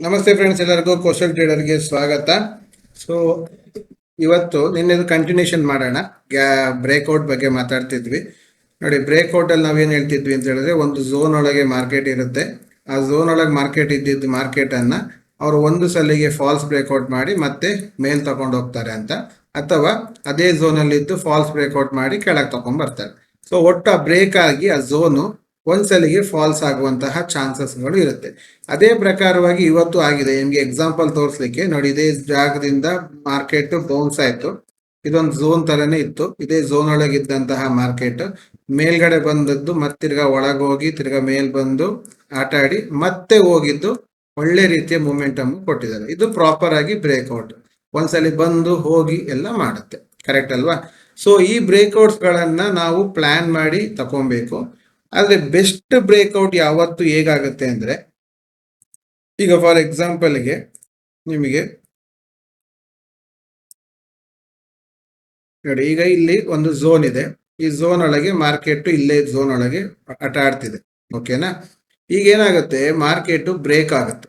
ನಮಸ್ತೆ ಫ್ರೆಂಡ್ಸ್ ಎಲ್ಲರಿಗೂ ಕೋಶಲ್ ಟ್ರೇಡರ್ಗೆ ಸ್ವಾಗತ. ಸೊ ಇವತ್ತು ನಿನ್ನೆದು ಕಂಟಿನ್ಯೂಷನ್ ಮಾಡೋಣ. ಬ್ರೇಕ್ಔಟ್ ಬಗ್ಗೆ ಮಾತಾಡ್ತಿದ್ವಿ. ನೋಡಿ ಬ್ರೇಕ್ಔಟ್ ಅಲ್ಲಿ ನಾವೇನ್ ಹೇಳ್ತಿದ್ವಿ ಅಂತ ಹೇಳಿದ್ರೆ, ಒಂದು ಝೋನ್ ಒಳಗೆ ಮಾರ್ಕೆಟ್ ಇರುತ್ತೆ. ಆ ಝೋನ್ ಒಳಗೆ ಮಾರ್ಕೆಟ್ ಇದ್ದಿದ್ದು ಮಾರ್ಕೆಟ್ ಅನ್ನ ಅವರು ಒಂದು ಸಲಿಗೆ ಫಾಲ್ಸ್ ಬ್ರೇಕ್ಔಟ್ ಮಾಡಿ ಮತ್ತೆ ಮೇಲ್ ತಗೊಂಡು ಹೋಗ್ತಾರೆ ಅಂತ. ಅಥವಾ ಅದೇ ಝೋನ್ ಅಲ್ಲಿ ಇದ್ದು ಫಾಲ್ಸ್ ಬ್ರೇಕ್ಔಟ್ ಮಾಡಿ ಕೆಳಗೆ ತಗೊಂಡ್ ಬರ್ತಾರೆ. ಸೊ ಒಟ್ಟು ಆ ಬ್ರೇಕ್ ಆಗಿ ಆ ಝೋನು ಒಂದ್ಸಲಿಗೆ ಫಾಲ್ಸ್ ಆಗುವಂತಹ ಚಾನ್ಸಸ್ಗಳು ಇರುತ್ತೆ. ಅದೇ ಪ್ರಕಾರವಾಗಿ ಇವತ್ತು ಆಗಿದೆ. ನಿಮ್ಗೆ ಎಕ್ಸಾಂಪಲ್ ತೋರಿಸ್ಲಿಕ್ಕೆ. ನೋಡಿ, ಇದೇ ಜಾಗದಿಂದ ಮಾರ್ಕೆಟ್ ಬೌನ್ಸ್ ಆಯ್ತು. ಇದೊಂದು ಝೋನ್ ತರನೇ ಇತ್ತು. ಇದೇ ಝೋನ್ ಒಳಗಿದ್ದಂತಹ ಮಾರ್ಕೆಟ್ ಮೇಲ್ಗಡೆ ಬಂದದ್ದು ಮತ್ತೆ ತಿರ್ಗಾ ಒಳಗೋಗಿ, ತಿರ್ಗಾ ಮೇಲ್ ಬಂದು ಆಟ ಆಡಿ ಮತ್ತೆ ಹೋಗಿದ್ದು ಒಳ್ಳೆ ರೀತಿಯ ಮೂಮೆಂಟಮ್ ಕೊಟ್ಟಿದ್ದಾರೆ. ಇದು ಪ್ರಾಪರ್ ಆಗಿ ಬ್ರೇಕ್ಔಟ್ ಒಂದ್ಸಲಿ ಬಂದು ಹೋಗಿ ಎಲ್ಲ ಮಾಡುತ್ತೆ. ಕರೆಕ್ಟ್ ಅಲ್ವಾ? ಸೊ ಈ ಬ್ರೇಕ್ಔಟ್ಸ್ ಗಳನ್ನ ನಾವು ಪ್ಲಾನ್ ಮಾಡಿ ತಕೊಬೇಕು. ಆದ್ರೆ ಬೆಸ್ಟ್ ಬ್ರೇಕ್ಔಟ್ ಯಾವತ್ತು ಹೇಗಾಗುತ್ತೆ ಅಂದ್ರೆ, ಈಗ ಫಾರ್ ಎಕ್ಸಾಂಪಲ್ಗೆ ನಿಮಗೆ ನೋಡಿ, ಈಗ ಇಲ್ಲಿ ಒಂದು ಝೋನ್ ಇದೆ. ಈ ಝೋನ್ ಒಳಗೆ ಮಾರ್ಕೆಟ್ ಇಲ್ಲೇ ಝೋನ್ ಒಳಗೆ ಆಟ ಆಡ್ತಿದೆ. ಓಕೆನಾ ಈಗ ಏನಾಗುತ್ತೆ? ಮಾರ್ಕೆಟ್ ಬ್ರೇಕ್ ಆಗುತ್ತೆ.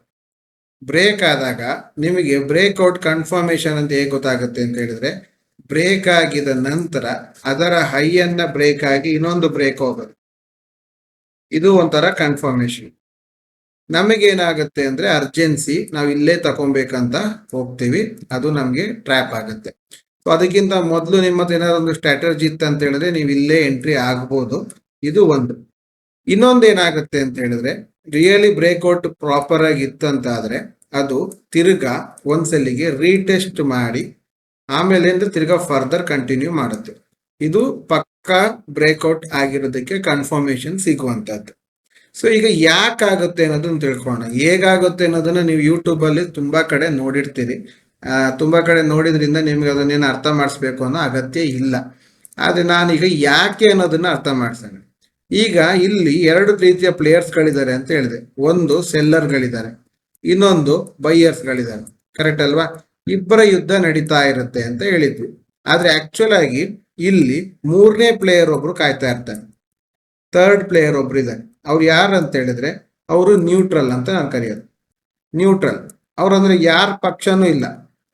ಬ್ರೇಕ್ ಆದಾಗ ನಿಮಗೆ ಬ್ರೇಕ್ಔಟ್ ಕನ್ಫರ್ಮೇಶನ್ ಅಂತ ಹೇಗೆ ಗೊತ್ತಾಗುತ್ತೆ ಅಂತ ಹೇಳಿದ್ರೆ ಬ್ರೇಕ್ ಆಗಿದ ನಂತರ ಅದರ ಹೈಯನ್ನ ಬ್ರೇಕ್ ಆಗಿ ಇನ್ನೊಂದು ಬ್ರೇಕ್ ಹೋಗೋದು ಇದು ಒಂಥರ ಕನ್ಫರ್ಮೇಶನ್ ನಮಗೇನಾಗುತ್ತೆ ಅಂದ್ರೆ ಅರ್ಜೆನ್ಸಿ ನಾವು ಇಲ್ಲೇ ತಗೊಬೇಕಂತ ಹೋಗ್ತೀವಿ. ಅದು ನಮಗೆ ಟ್ರ್ಯಾಪ್ ಆಗುತ್ತೆ. ಸೊ ಅದಕ್ಕಿಂತ ಮೊದಲು ನಿಮ್ಮ ಹತ್ರ ಏನಾದ್ರು ಒಂದು ಸ್ಟ್ರಾಟಜಿ ಇತ್ತು ಅಂತ ಹೇಳಿದ್ರೆ ನೀವು ಇಲ್ಲೇ ಎಂಟ್ರಿ ಆಗ್ಬೋದು. ಇದು ಒಂದು. ಇನ್ನೊಂದು ಏನಾಗುತ್ತೆ ಅಂತ ಹೇಳಿದ್ರೆ ರಿಯಲಿ ಬ್ರೇಕ್ಔಟ್ ಪ್ರಾಪರ್ ಆಗಿ ಇತ್ತಂತ ಆದ್ರೆ ಅದು ತಿರ್ಗಾ ಒಂದ್ಸಲಿಗೆ ರೀಟೆಸ್ಟ್ ಮಾಡಿ, ಆಮೇಲೆ ಅಂದ್ರೆ ತಿರ್ಗಾ ಫರ್ದರ್ ಕಂಟಿನ್ಯೂ ಮಾಡುತ್ತೆ. ಇದು ಪಕ್ಕಾ ಬ್ರೇಕ್ಔಟ್ ಆಗಿರೋದಕ್ಕೆ ಕನ್ಫರ್ಮೇಶನ್ ಸಿಗುವಂತದ್ದು ಸೊ ಈಗ ಯಾಕಾಗುತ್ತೆ ಅನ್ನೋದನ್ನ ತಿಳ್ಕೊಳ್ಳೋಣ. ಹೇಗಾಗುತ್ತೆ ಅನ್ನೋದನ್ನ ನೀವು ಯೂಟ್ಯೂಬ್ ಅಲ್ಲಿ ತುಂಬಾ ಕಡೆ ನೋಡಿರ್ತೀರಿ. ತುಂಬಾ ಕಡೆ ನೋಡಿದ್ರಿಂದ ನಿಮ್ಗೆ ಅದನ್ನೇನು ಅರ್ಥ ಮಾಡಿಸ್ಬೇಕು ಅನ್ನೋ ಅಗತ್ಯ ಇಲ್ಲ. ಆದ್ರೆ ನಾನೀಗ ಯಾಕೆ ಅನ್ನೋದನ್ನ ಅರ್ಥ ಮಾಡಿಸೋಣ. ಈಗ ಇಲ್ಲಿ ಎರಡು ರೀತಿಯ ಪ್ಲೇಯರ್ಸ್ ಗಳಿದ್ದಾರೆ ಅಂತ ಹೇಳಿದೆ. ಒಂದು ಸೆಲ್ಲರ್ ಗಳಿದ್ದಾರೆ, ಇನ್ನೊಂದು ಬೈಯರ್ಸ್ ಗಳಿದ್ದಾರೆ. ಕರೆಕ್ಟ್ ಅಲ್ವಾ? ಇಬ್ಬರ ಯುದ್ಧ ನಡೀತಾ ಇರುತ್ತೆ ಅಂತ ಹೇಳಿದ್ವಿ. ಆದ್ರೆ ಆಕ್ಚುಲ್ ಆಗಿ ಇಲ್ಲಿ ಮೂರನೇ ಪ್ಲೇಯರ್ ಒಬ್ರು ಕಾಯ್ತಾ ಇರ್ತಾನೆ ಥರ್ಡ್ ಪ್ಲೇಯರ್ ಒಬ್ರು ಇದ್ದಾರೆ ಅವ್ರು ಯಾರು ಅಂತ ಹೇಳಿದ್ರೆ ಅವರು ನ್ಯೂಟ್ರಲ್ ಅಂತ ನಾನು ಕರೆಯೋದು. ನ್ಯೂಟ್ರಲ್ ಅವ್ರಂದ್ರೆ ಯಾರ ಪಕ್ಷನೂ ಇಲ್ಲ.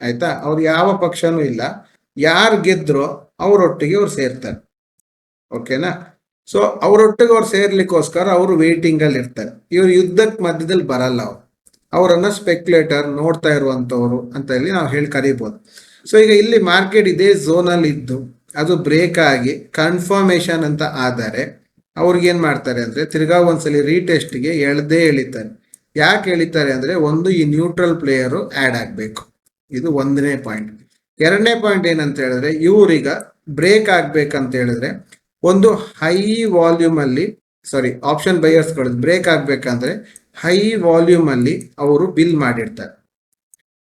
ಆಯ್ತಾ? ಅವ್ರು ಯಾವ ಪಕ್ಷನೂ ಇಲ್ಲ. ಯಾರು ಗೆದ್ರೋ ಅವರೊಟ್ಟಿಗೆ ಅವ್ರು ಸೇರ್ತಾರೆ. ಓಕೆನಾ? ಸೊ ಅವರೊಟ್ಟಿಗೆ ಅವ್ರು ಸೇರ್ಲಿಕ್ಕೋಸ್ಕರ ಅವರು ವೇಟಿಂಗ್ ಅಲ್ಲಿ ಇರ್ತಾರೆ. ಇವ್ರು ಯುದ್ಧಕ್ಕೆ ಮಧ್ಯದಲ್ಲಿ ಬರಲ್ಲ ಅವ್ರು. ಅವರನ್ನ ಸ್ಪೆಕ್ಯುಲೇಟರ್ ನೋಡ್ತಾ ಇರುವಂತವ್ರು ಅಂತ ಹೇಳಿ ನಾವು ಹೇಳಿ ಕರಿಬಹುದು ಸೊ ಈಗ ಇಲ್ಲಿ ಮಾರ್ಕೆಟ್ ಇದೇ ಅಲ್ಲಿ ಇದ್ದು ಅದು ಬ್ರೇಕ್ ಆಗಿ ಕನ್ಫರ್ಮೇಶನ್ ಅಂತ ಆದರೆ ಅವ್ರಿಗೇನು ಮಾಡ್ತಾರೆ ಅಂದ್ರೆ ತಿರ್ಗಾ ಒಂದ್ಸಲಿ ರೀಟೆಸ್ಟ್ಗೆ ಎಳ್ದೇ ಎಳಿತಾರೆ ಯಾಕೆ ಎಳಿತಾರೆ ಅಂದ್ರೆ ಒಂದು ಈ ನ್ಯೂಟ್ರಲ್ ಪ್ಲೇಯರು ಆಡ್ ಆಗಬೇಕು. ಇದು ಒಂದನೇ ಪಾಯಿಂಟ್ ಎರಡನೇ ಪಾಯಿಂಟ್ ಏನಂತ ಹೇಳಿದ್ರೆ, ಇವ್ರೀಗ ಬ್ರೇಕ್ ಆಗ್ಬೇಕಂತ ಹೇಳಿದ್ರೆ, ಒಂದು ಹೈ ವಾಲ್ಯೂಮಲ್ಲಿ ಸಾರಿ ಆಪ್ಷನ್ ಬೈಯರ್ಸ್ಗಳು ಬ್ರೇಕ್ ಆಗ್ಬೇಕಂದ್ರೆ ಹೈ ವಾಲ್ಯೂಮಲ್ಲಿ ಅವರು ಬಿಲ್ ಮಾಡಿರ್ತಾರೆ.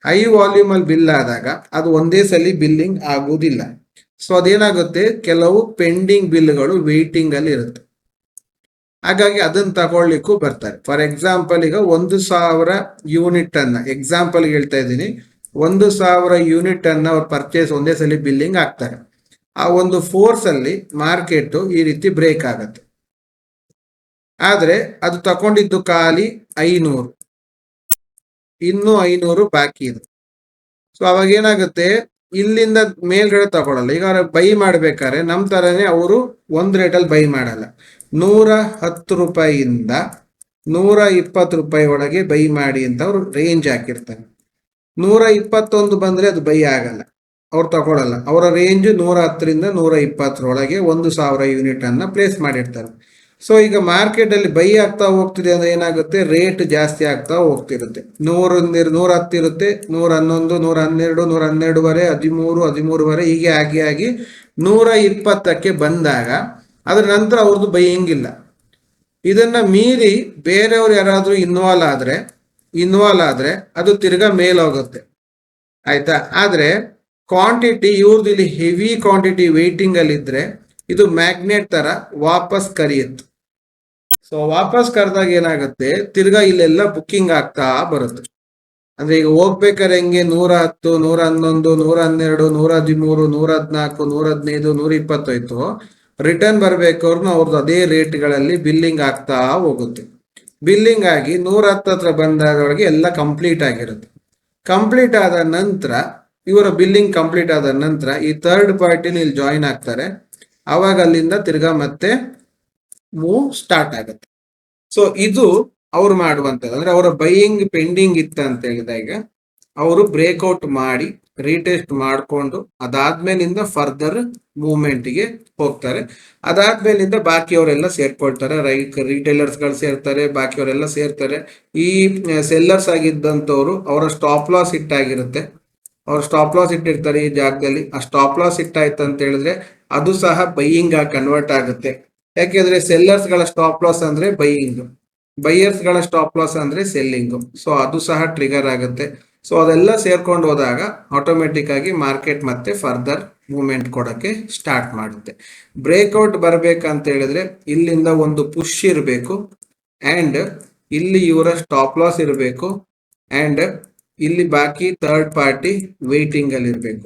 ಹೈ ವಾಲ್ಯೂಮಲ್ಲಿ ಬಿಲ್ ಆದಾಗ ಅದು ಒಂದೇ ಸಲ ಬಿಲ್ಲಿಂಗ್ ಆಗುವುದಿಲ್ಲ ಸೊ ಅದೇನಾಗುತ್ತೆ? ಕೆಲವು ಪೆಂಡಿಂಗ್ ಬಿಲ್ಗಳು ವೇಟಿಂಗ್ ಅಲ್ಲಿ ಇರುತ್ತೆ. ಹಾಗಾಗಿ ಅದನ್ನ ತಗೊಳ್ಲಿಕ್ಕೂ ಬರ್ತಾರೆ. ಫಾರ್ ಎಕ್ಸಾಂಪಲ್ ಈಗ ಒಂದು ಸಾವಿರ ಯೂನಿಟ್ ಅನ್ನ ಎಕ್ಸಾಂಪಲ್ ಹೇಳ್ತಾ ಇದ್ದೀನಿ. ಒಂದು ಸಾವಿರ ಯೂನಿಟ್ ಅನ್ನ ಅವ್ರು ಪರ್ಚೇಸ್ ಒಂದೇ ಸಲ ಬಿಲ್ಲಿಂಗ್ ಆಗ್ತಾರೆ ಆ ಒಂದು ಫೋರ್ಸ್ ಅಲ್ಲಿ ಮಾರ್ಕೆಟ್ ಈ ರೀತಿ ಬ್ರೇಕ್ ಆಗತ್ತೆ. ಆದ್ರೆ ಅದು ತಗೊಂಡಿದ್ದು ಖಾಲಿ ಐನೂರು. ಇನ್ನು ಐನೂರು ಬಾಕಿ ಇದೆ. ಸೊ ಅವಾಗ ಏನಾಗುತ್ತೆ? ಇಲ್ಲಿಂದ ಮೇಲ್ಗಡೆ ತಗೊಳಲ್ಲ. ಈಗ ಬೈ ಮಾಡ್ಬೇಕಾದ್ರೆ ನಮ್ಮ ತರನೇ ಅವರು ಒಂದ್ ರೇಟಲ್ಲಿ ಬೈ ಮಾಡಲ್ಲ. ನೂರ ಹತ್ತು ರೂಪಾಯಿಯಿಂದ ನೂರ ಇಪ್ಪತ್ತು ರೂಪಾಯಿ ಒಳಗೆ ಬೈ ಮಾಡಿ ಅಂತ ಅವ್ರು ರೇಂಜ್ ಹಾಕಿರ್ತಾರೆ. ನೂರ ಇಪ್ಪತ್ತೊಂದು ಬಂದ್ರೆ ಅದು ಬೈ ಆಗಲ್ಲ. ಅವ್ರು ತಗೊಳಲ್ಲ. ಅವರ ರೇಂಜ್ ನೂರ ಹತ್ತರಿಂದ ನೂರ ಇಪ್ಪತ್ತರೊಳಗೆ ಒಂದು ಸಾವಿರ ಯೂನಿಟ್ ಅನ್ನ ಪ್ಲೇಸ್ ಮಾಡಿರ್ತಾರೆ. ಸೊ ಈಗ ಮಾರ್ಕೆಟ್ ಅಲ್ಲಿ ಬೈ ಆಗ್ತಾ ಹೋಗ್ತಿದೆ ಅಂದ್ರೆ ಏನಾಗುತ್ತೆ? ರೇಟ್ ಜಾಸ್ತಿ ಆಗ್ತಾ ಹೋಗ್ತಿರುತ್ತೆ. ನೂರ ನೂರ ಹತ್ತಿರುತ್ತೆ ನೂರ ಹನ್ನೊಂದು, ನೂರ ಹನ್ನೆರಡು, ನೂರ ಹನ್ನೆರಡುವರೆ ಹದಿಮೂರು ಹದಿಮೂರುವರೆ ಹೀಗೆ ಆಗಿ ಆಗಿ ನೂರ ಇಪ್ಪತ್ತಕ್ಕೆ ಬಂದಾಗ ಅದರ ನಂತರ ಅವ್ರದ್ದು ಬೈಯಿಂಗ್ ಇದನ್ನು ಮೀರಿ ಬೇರೆಯವ್ರು ಯಾರಾದರೂ ಇನ್ವಾಲ್ವ್ ಆದ್ರೆ ಇನ್ವಾಲ್ವ್ ಆದ್ರೆ ಅದು ತಿರ್ಗಾ ಮೇಲೋಗುತ್ತೆ. ಆಯಿತಾ? ಆದರೆ ಕ್ವಾಂಟಿಟಿ ಇವ್ರದ್ದು ಇಲ್ಲಿ ಹೆವಿ ಕ್ವಾಂಟಿಟಿ ಇದ್ರೆ ಇದು ಮ್ಯಾಗ್ನೆಟ್ ತರ ವಾಪಸ್ ಕರಿಯುತ್ತೆ. ಸೊ ವಾಪಸ್ ಕರೆದಾಗ ಏನಾಗುತ್ತೆ? ತಿರ್ಗಾ ಇಲ್ಲೆಲ್ಲ ಬುಕ್ಕಿಂಗ್ ಆಗ್ತಾ ಬರುತ್ತೆ. ಅಂದ್ರೆ ಈಗ ಹೋಗ್ಬೇಕಾದ್ರೆ ಹೆಂಗೆ? ನೂರ ಹತ್ತು, ನೂರ ಹನ್ನೊಂದು, ನೂರ ಹನ್ನೆರಡು, ನೂರ ಹದಿಮೂರು, ನೂರ ಹದಿನಾಲ್ಕು, ನೂರ ಹದಿನೈದು, ನೂರ ಇಪ್ಪತ್ತೈತು ರಿಟರ್ನ್ ಬರ್ಬೇಕಾದ್ರು ಅವ್ರದ್ದು ಅದೇ ರೇಟ್ಗಳಲ್ಲಿ ಬಿಲ್ಲಿಂಗ್ ಆಗ್ತಾ ಹೋಗುತ್ತೆ. ಬಿಲ್ಲಿಂಗ್ ಆಗಿ ನೂರ ಹತ್ತತ್ರ ಬಂದಾದೊಳಗೆ ಎಲ್ಲ ಕಂಪ್ಲೀಟ್ ಆಗಿರುತ್ತೆ. ಕಂಪ್ಲೀಟ್ ಆದ ನಂತರ, ಇವರ ಬಿಲ್ಲಿಂಗ್ ಕಂಪ್ಲೀಟ್ ಆದ ನಂತರ ಈ ಥರ್ಡ್ ಪಾರ್ಟಿಲಿ ಇಲ್ಲಿ ಜಾಯಿನ್ ಆಗ್ತಾರೆ. ಅವಾಗ ಅಲ್ಲಿಂದ ತಿರ್ಗಾ ಮತ್ತೆ ಮೂವ್ ಸ್ಟಾರ್ಟ್ ಆಗುತ್ತೆ. ಸೊ ಇದು ಅವ್ರು ಮಾಡುವಂಥದ್ದು. ಅಂದ್ರೆ ಅವರ ಬೈಯಿಂಗ್ ಪೆಂಡಿಂಗ್ ಇತ್ತು ಅಂತ ಹೇಳಿದಾಗ, ಅವರು ಬ್ರೇಕ್ಔಟ್ ಮಾಡಿ ರೀಟೆಸ್ಟ್ ಮಾಡಿಕೊಂಡು, ಅದಾದ್ಮೇಲಿಂದ ಫರ್ದರ್ ಮೂವ್ಮೆಂಟ್ಗೆ ಹೋಗ್ತಾರೆ. ಅದಾದ್ಮೇಲಿಂದ ಬಾಕಿಯವರೆಲ್ಲ ಸೇರ್ಕೊಳ್ತಾರೆ. ರೈಟ್ ರಿಟೇಲರ್ಸ್ಗಳು ಸೇರ್ತಾರೆ, ಬಾಕಿಯವರೆಲ್ಲ ಸೇರ್ತಾರೆ. ಈ ಸೆಲ್ಲರ್ಸ್ ಆಗಿದ್ದಂಥವ್ರು, ಅವರ ಸ್ಟಾಪ್ ಲಾಸ್ ಇಟ್ಟಾಗಿರುತ್ತೆ ಅವ್ರ ಸ್ಟಾಪ್ ಲಾಸ್ ಇಟ್ಟಿರ್ತಾರೆ ಈ ಜಾಗದಲ್ಲಿ. ಆ ಸ್ಟಾಪ್ ಲಾಸ್ ಇಟ್ಟಾಯ್ತು ಅಂತ ಹೇಳಿದ್ರೆ, ಅದು ಸಹ ಬೈಯಿಂಗ್ ಆಗಿ ಕನ್ವರ್ಟ್ ಆಗುತ್ತೆ. ಯಾಕೆಂದ್ರೆ ಸೆಲ್ಲರ್ಸ್ಗಳ ಸ್ಟಾಪ್ ಲಾಸ್ ಅಂದ್ರೆ ಬೈಯಿಂಗ್ ಬೈಯರ್ಸ್ಗಳ ಸ್ಟಾಪ್ ಲಾಸ್ ಅಂದ್ರೆ ಸೆಲ್ಲಿಂಗ್ ಸೊ ಅದು ಸಹ ಟ್ರಿಗರ್ ಆಗುತ್ತೆ. ಸೊ ಅದೆಲ್ಲ ಸೇರ್ಕೊಂಡು ಹೋದಾಗ ಆಟೋಮೆಟಿಕ್ ಆಗಿ ಮಾರ್ಕೆಟ್ ಮತ್ತೆ ಫರ್ದರ್ ಮೂವ್ಮೆಂಟ್ ಕೊಡಕ್ಕೆ ಸ್ಟಾರ್ಟ್ ಮಾಡುತ್ತೆ. ಬ್ರೇಕ್ಔಟ್ ಬರ್ಬೇಕಂತ ಹೇಳಿದ್ರೆ ಇಲ್ಲಿಂದ ಒಂದು ಪುಷ್ ಇರಬೇಕು ಆ್ಯಂಡ್ ಇಲ್ಲಿ ಇವರ ಸ್ಟಾಪ್ ಲಾಸ್ ಇರಬೇಕು ಆ್ಯಂಡ್ ಇಲ್ಲಿ ಬಾಕಿ ಥರ್ಡ್ ಪಾರ್ಟಿ ವೇಟಿಂಗ್ ಅಲ್ಲಿ ಇರಬೇಕು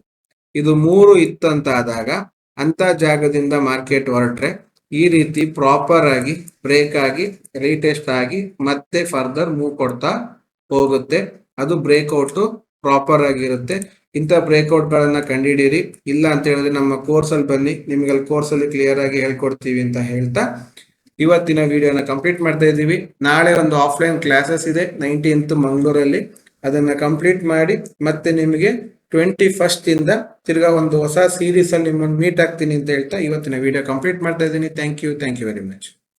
ಇದು ಮೂರು ಇತ್ತಂತ ಆದಾಗ ಅಂತ ಜಾಗದಿಂದ ಮಾರ್ಕೆಟ್ ಹೊರಟ್ರೆ ಈ ರೀತಿ ಪ್ರಾಪರ್ ಆಗಿ ಬ್ರೇಕ್ ಆಗಿ ರೀಟೆಸ್ಟ್ ಆಗಿ ಮತ್ತೆ ಫರ್ದರ್ ಮೂವ್ ಕೊಡ್ತಾ ಹೋಗುತ್ತೆ. ಅದು ಬ್ರೇಕ್ಔಟ್ ಪ್ರಾಪರ್ ಆಗಿರುತ್ತೆ. ಇಂಥ ಬ್ರೇಕ್ಔಟ್ ಗಳನ್ನ ಕಂಡುಹಿಡಿಯಿರಿ. ಇಲ್ಲ ಅಂತ ಹೇಳಿದ್ರೆ ನಮ್ಮ ಕೋರ್ಸ್ ಅಲ್ಲಿ ಬನ್ನಿ. ನಿಮ್ಗೆ ಅಲ್ಲಿ ಕೋರ್ಸ್ ಅಲ್ಲಿ ಕ್ಲಿಯರ್ ಆಗಿ ಹೇಳ್ಕೊಡ್ತೀವಿ ಅಂತ ಹೇಳ್ತಾ ಇವತ್ತಿನ ವಿಡಿಯೋನ ಕಂಪ್ಲೀಟ್ ಮಾಡ್ತಾ ಇದ್ದೀವಿ. ನಾಳೆ ಒಂದು ಆಫ್ಲೈನ್ ಕ್ಲಾಸಸ್ ಇದೆ. ನೈನ್ಟೀನ್ತ್ ಮಂಗಳೂರಲ್ಲಿ. ಅದನ್ನ ಕಂಪ್ಲೀಟ್ ಮಾಡಿ ಮತ್ತೆ ನಿಮಗೆ ಟ್ವೆಂಟಿ ಫಸ್ಟ್ ಇಂದ ತಿರ್ಗಾ ಒಂದು ಹೊಸ ಸೀರೀಸ್ ಅಲ್ಲಿ ನಿಮ್ಮನ್ನು ಮೀಟ್ ಆಗ್ತೀನಿ ಅಂತ ಹೇಳ್ತಾ ಇವತ್ತಿನ ವಿಡಿಯೋ ಕಂಪ್ಲೀಟ್ ಮಾಡ್ತಾ ಇದ್ದೀನಿ. Thank you thank you very much